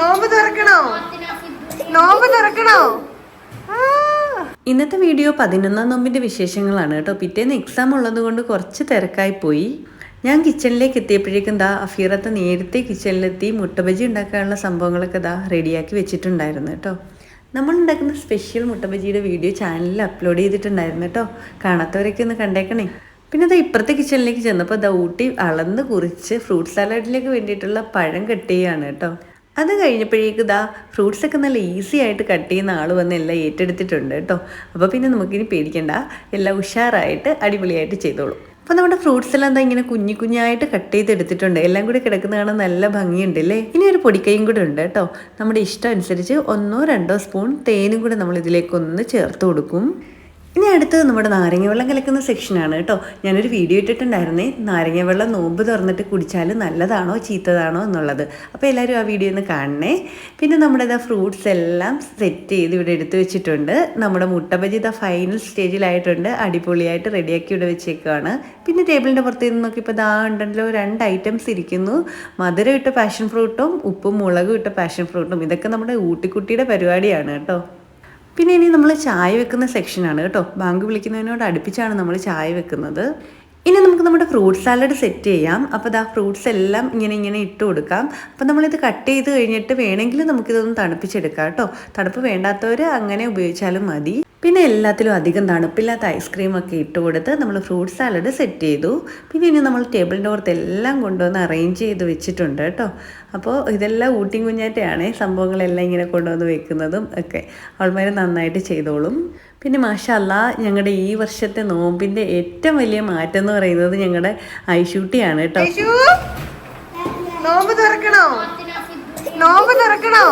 നോമ്പ് തുറക്കണോ? നോമ്പ് തുറക്കണോ? ഇന്നത്തെ വീഡിയോ പതിനൊന്നാം നോമ്പിന്റെ വിശേഷങ്ങളാണ് കേട്ടോ. പിറ്റേന്ന് എക്സാം ഉള്ളത് കൊണ്ട് കുറച്ച് തിരക്കായി പോയി. ഞാൻ കിച്ചണിലേക്ക് എത്തിയപ്പോഴേക്കും ദാ അഫീറത്ത് നേരത്തെ കിച്ചണിലെത്തി മുട്ടബജി ഉണ്ടാക്കാനുള്ള സംഭവങ്ങളൊക്കെ ദാ റെഡിയാക്കി വെച്ചിട്ടുണ്ടായിരുന്നു കേട്ടോ. നമ്മൾ ഉണ്ടാക്കുന്ന സ്പെഷ്യൽ മുട്ടബജിയുടെ വീഡിയോ ചാനലിൽ അപ്ലോഡ് ചെയ്തിട്ടുണ്ടായിരുന്നു കേട്ടോ. കാണാത്തവരൊക്കെ ഒന്ന് കണ്ടേക്കണേ. പിന്നെ അത് ഇപ്പുറത്തെ കിച്ചണിലേക്ക് ചെന്നപ്പോൾ ദാ ഊട്ടി അളന്ന് കുറിച്ച് ഫ്രൂട്ട് സാലഡിലേക്ക് വേണ്ടിയിട്ടുള്ള പഴം കട്ട് ചെയ്യുകയാണ് കേട്ടോ. അത് കഴിഞ്ഞപ്പോഴേക്ക് ഇതാ ഫ്രൂട്ട്സൊക്കെ നല്ല ഈസി ആയിട്ട് കട്ട് ചെയ്യുന്ന ആൾ വന്ന് എല്ലാം ഏറ്റെടുത്തിട്ടുണ്ട് കേട്ടോ. അപ്പോൾ പിന്നെ നമുക്കിനി പേടിക്കണ്ട. എല്ലാം ഉഷാറായിട്ട് അടിപൊളിയായിട്ട് ചെയ്തോളൂ. അപ്പോൾ നമ്മുടെ ഫ്രൂട്ട്സ് എല്ലാം എന്താ ഇങ്ങനെ കുഞ്ഞു കുഞ്ഞായിട്ട് കട്ട് ചെയ്തെടുത്തിട്ടുണ്ട്. എല്ലാം കൂടി കിടക്കുന്ന കാണാൻ നല്ല ഭംഗിയുണ്ട് അല്ലേ? ഇനി ഒരു പൊടിക്കൈയും കൂടെ ഉണ്ട് കേട്ടോ. നമ്മുടെ ഇഷ്ടം അനുസരിച്ച് ഒന്നോ രണ്ടോ സ്പൂൺ തേനും കൂടെ നമ്മൾ ഇതിലേക്ക് ഒന്ന് ചേർത്ത് കൊടുക്കും. ഇനി അടുത്തത് നമ്മുടെ നാരങ്ങ വെള്ളം കലക്കുന്ന സെക്ഷനാണ് കേട്ടോ. ഞാനൊരു വീഡിയോ ഇട്ടിട്ടുണ്ടായിരുന്നേ. നാരങ്ങ വെള്ളം നോമ്പ് തുറന്നിട്ട് കുടിച്ചാൽ നല്ലതാണോ ചീത്തതാണോ എന്നുള്ളത്. അപ്പോൾ എല്ലാവരും ആ വീഡിയോ ഒന്ന് കാണണേ. പിന്നെ നമ്മുടെ ഇതാ ഫ്രൂട്ട്സ് എല്ലാം സെറ്റ് ചെയ്ത് ഇവിടെ എടുത്തു വെച്ചിട്ടുണ്ട്. നമ്മുടെ മുട്ടബജി ഇതാ ഫൈനൽ സ്റ്റേജിലായിട്ടുണ്ട് അടിപൊളിയായിട്ട് റെഡിയാക്കി ഇവിടെ വെച്ചേക്കാണ് പിന്നെ ടേബിളിന്റെ പുറത്ത് നിന്ന് നോക്കിയപ്പോൾ ഇതാ ഉണ്ടല്ലോ രണ്ട് ഐറ്റംസ് ഇരിക്കുന്നു. മധുരം ഇട്ട പാഷൻ ഫ്രൂട്ടും ഉപ്പും മുളകും ഇട്ട പാഷൻ ഫ്രൂട്ടും ഇതൊക്കെ നമ്മുടെ ഊട്ടിക്കുട്ടിയുടെ പരിപാടിയാണ് കേട്ടോ. പിന്നെ ഇനി നമ്മൾ ചായ വെക്കുന്ന സെക്ഷനാണ് കേട്ടോ. ബാങ്ക് വിളിക്കുന്നതിനോട് അടുപ്പിച്ചാണ് നമ്മൾ ചായ വെക്കുന്നത്. ഇനി നമുക്ക് നമ്മുടെ ഫ്രൂട്ട് സാലഡ് സെറ്റ് ചെയ്യാം. അപ്പോൾ ദാ ഫ്രൂട്ട്സ് എല്ലാം ഇങ്ങനെ ഇങ്ങനെ ഇട്ട് കൊടുക്കാം. അപ്പോൾ നമ്മളിത് കട്ട് ചെയ്ത് കഴിഞ്ഞിട്ട് വേണമെങ്കിൽ നമുക്കിതൊന്ന് തണുപ്പിച്ചെടുക്കാം കേട്ടോ. തണുപ്പ് വേണ്ടാത്തവർ അങ്ങനെ ഉപയോഗിച്ചാലും മതി. പിന്നെ എല്ലാത്തിലും അധികം തണുപ്പില്ലാത്ത ഐസ്ക്രീം ഒക്കെ ഇട്ട് കൊടുത്ത് നമ്മൾ ഫ്രൂട്ട് സാലഡ് സെറ്റ് ചെയ്തു. പിന്നെ ഇനി നമ്മൾ ടേബിളിന്റെ പുറത്ത് എല്ലാം കൊണ്ടുവന്ന് അറേഞ്ച് ചെയ്ത് വെച്ചിട്ടുണ്ട് കേട്ടോ. അപ്പോൾ ഇതെല്ലാം ഊട്ടിയും കുഞ്ഞാറ്റയാണ്. സംഭവങ്ങളെല്ലാം ഇങ്ങനെ കൊണ്ടുവന്ന് വെക്കുന്നതും ഒക്കെ അവൾമാർ നന്നായിട്ട് ചെയ്തോളും. പിന്നെ മാഷല്ല ഞങ്ങളുടെ ഈ വർഷത്തെ നോമ്പിന്റെ ഏറ്റവും വലിയ മാറ്റം എന്ന് പറയുന്നത് ഞങ്ങളുടെ ഐഷൂട്ടിയാണ് കേട്ടോ. നോമ്പ് തുറക്കണോ? നോമ്പ് തുറക്കണോ?